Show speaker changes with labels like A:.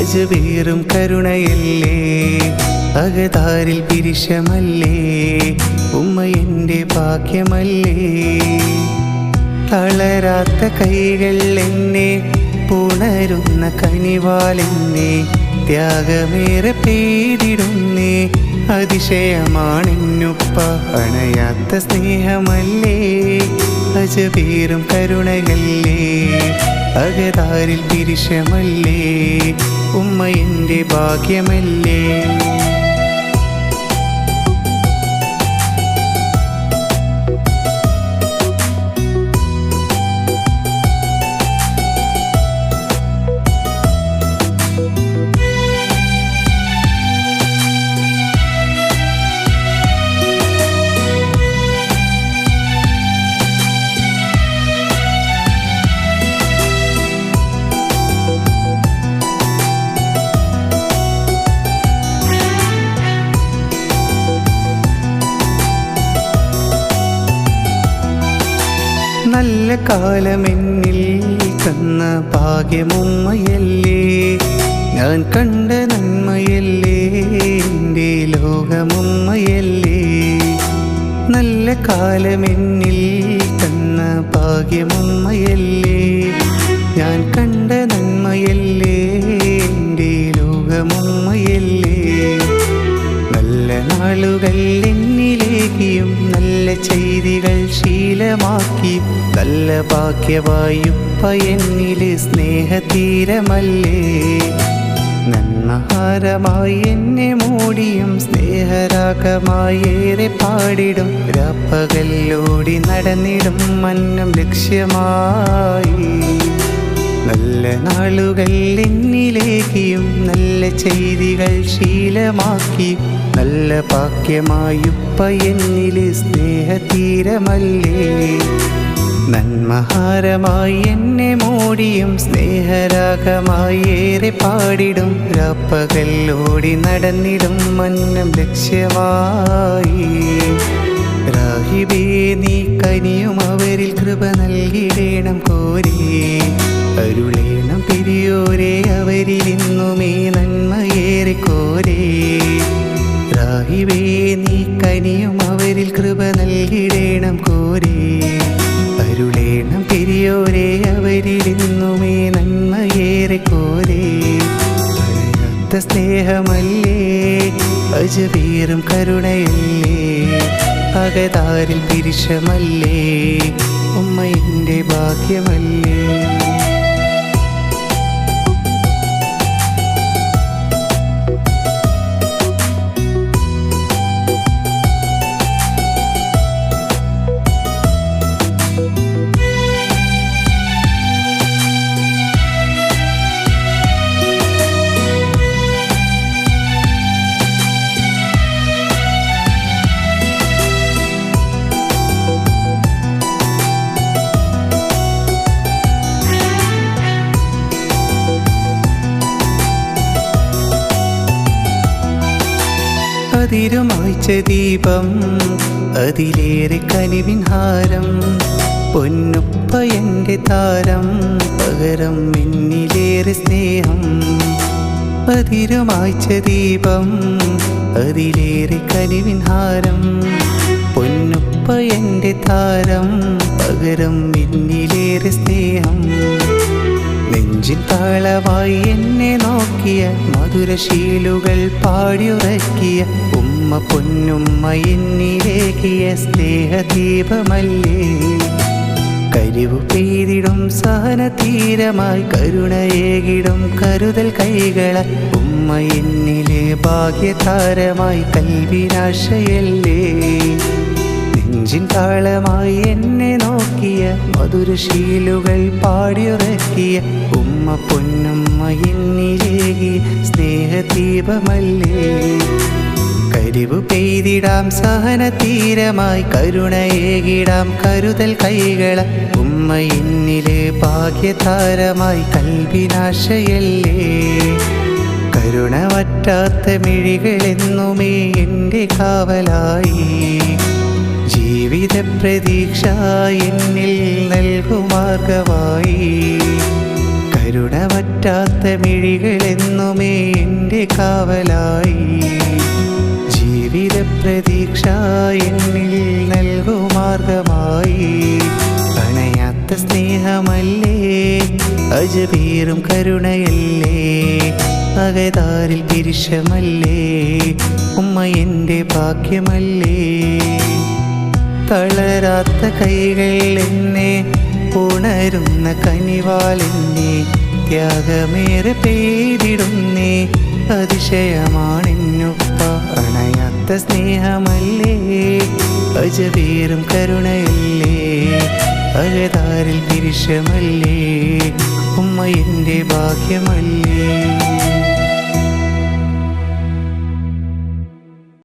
A: സ്നേഹമല്ലേ കരുണയല്ലേ? അകതാരിൽ പിരിശമല്ലേ? ഉമ്മ എന്റെ ഭാഗ്യമല്ലേ? തളരാത്ത കൈകൾ എന്നെ പുണരുന്ന കനിവാലെന്നെ ത്യാഗമേറെ പെയ്തിടുന്നേ. അതിശയമാണെന്നുപ്പ അണയാത്ത സ്നേഹമല്ലേ? അജപേറും കരുണയല്ലേ? അകതാരിൽ പിരിശമല്ലേ? ഉമ്മ എന്റെ ഭാഗ്യമല്ലേ? കാലമെന്നിൽ തന്ന ഭാഗ്യമുമ്മയല്ലേ? ഞാൻ കണ്ട നന്മയല്ലേ? എന്റെ ലോകമുമ്മയല്ലേ? നല്ല കാലമെന്നിൽ തന്ന ഭാഗ്യമുമ്മയല്ലേ? ഞാൻ കണ്ട നന്മയല്ലേ? എന്റെ ലോകമുമ്മയല്ലേ? നല്ല നാളുകൾ എന്നിലേക്കും നല്ല ചെയ്തികൾ ശീലമാക്കി നല്ല ഭാഗ്യവായുപ്പ എന്നിലെ സ്നേഹതീരമല്ലേ? നന്നഹാരമായി എന്നെ മൂടിയും സ്നേഹരാഗമായേറെ പാടിടും. രാപ്പകല്ലോടി നടന്നിടും മന്നം ലക്ഷ്യമായി. നല്ല നാളുകൾ എന്നിലേക്കിയും നല്ല ചെയ്തികൾ ശീലമാക്കി. നല്ല ഭാഗ്യമായുപ്പ എന്നിൽ സ്നേഹതീരമല്ലേ? നന്മഹാരമായി എന്നെ മൂടിയും സ്നേഹരാഗമായി ഏറെ പാടിടും. രാപ്പകല്ലോടി നടന്നിടും മന്നം ലക്ഷ്യമായി. രാഹിബേ നീ കനിയും അവരിൽ കൃപ നൽകിയിടേണം കോരേ. അരുളേണം പെരിയോരെ അവരിൽ ഇന്നുമേ നന്മയേറിക്കോരേ കോരേ. രാഹിബേ നീ കനിയും അവരിൽ കൃപ നൽകിടേണം കോരേ. അരുളേണം പെരിയോരെ അവരിൽ ഇന്നുമേ നന്മയേറിക്കോരേ കോരേ. പറയാത്ത സ്നേഹമല്ലേ അജവീറും കരുണയല്ലേ. അകതാരിൽ തിരിച്ചമല്ലേ ഉമ്മയിന്റെ ഭാഗ്യമല്ലേ. അതിരുമായ്ച്ച ദീപം അതിലേറെ കനിവിൻ ഹാരം പൊന്നുപ്പ എന്റെ താരം പകരം എന്നിലേറെ സ്നേഹം. അതിരുമായ്ച്ച ദീപം അതിലേറെ കനിവിൻ ഹാരം പൊന്നുപ്പ എന്റെ താരം പകരം എന്നിലേറെ സ്നേഹം. നെഞ്ചിൻ താളമായി എന്നെ നോക്കിയ മധുരശീലുകൾ പാടിയുറക്കിയ ഉമ്മ പൊന്നുമ്മ എന്നിലേക്കിയ സ്നേഹദീപമല്ലേ? കരിവ് പെയ്തിടും സഹന തീരമായി കരുണയേകിടും കരുതൽ കൈകള ഉമ്മ എന്നിലെ ഭാഗ്യതാരമായി കൽവിനാശയല്ലേ? നെഞ്ചിൻ താളമായി എന്നെ നോക്കിയ മധുരശീലുകൾ പാടിയുറക്കിയ ഉമ്മ പൊന്നുമ്മ എന്നിലേകി സ്നേഹദീപമല്ലേ? കരിവ് പെയ്തിടാം സഹന തീരമായി കരുണയേകിടാം കരുതൽ കൈകള. ഉമ്മ എന്നിലെ ഭാഗ്യതാരമായി കൽവിനാശയല്ലേ? കരുണ വറ്റാത്ത മിഴികളെന്നുമേ എന്റെ കാവലായി. ജീവിത പ്രതീക്ഷ എന്നിൽ നൽകുമാർഗമായി കരുണ പറ്റാത്ത മിഴികളെന്നുമേ എന്റെ കാവലായി. ജീവിത പ്രതീക്ഷ എന്നിൽ നൽകുമാർഗമായി അണയാത്ത സ്നേഹമല്ലേ? അജപീറും കരുണയല്ലേ? അകതാരിൽ തിരിശമല്ലേ ഉമ്മ എന്റെ ഭാഗ്യമല്ലേ? തളരാത്ത കൈകൾ എന്നെ ഉണരുന്ന കനിവാലെന്നെ ത്യാഗമേറെ പെയ്തിടുന്നേ. അതിശയമാണെന്നുപ്പ അണയാത്ത സ്നേഹമല്ലേ? അജപേരും കരുണയല്ലേ? അകതാരിൽ തിരിശമല്ലേ ഉമ്മ എന്റെ ഭാഗ്യമല്ലേ?